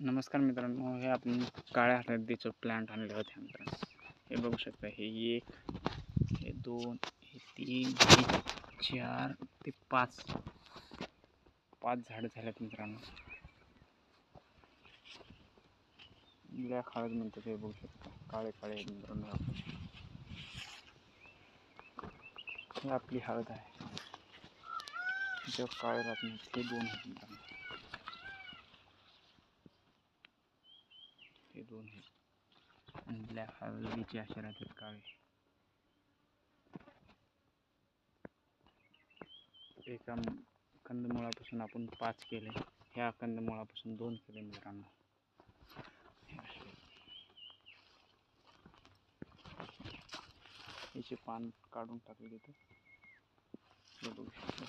नमस्कार मित्रांनो, हे आपण काळ्या हळदीचं प्लांट आणले होते मित्रांनो हे बघू शकता, हे एक, हे दोन, हे तीन, हे चार, ते पाच. पाच झाडं झाल्यात मित्रांनो. ब्लॅक हळद म्हणतात हे शकता. काळे आहेत मित्रांनो हे आपण. ही आपली हळद आहे. ज्यावर काळे राहत नाही हे दोन आहेत मित्रांनो. हे दोन आहेत आणि ब्लॅक हळदीचे असे राहतात काळे एका कंदमुळापासून आपण पाच केले. ह्या कंदमुळापासून दोन केले मित्रांनो. हे. याचे पान काढून टाकले तिथे हे बघू शकता.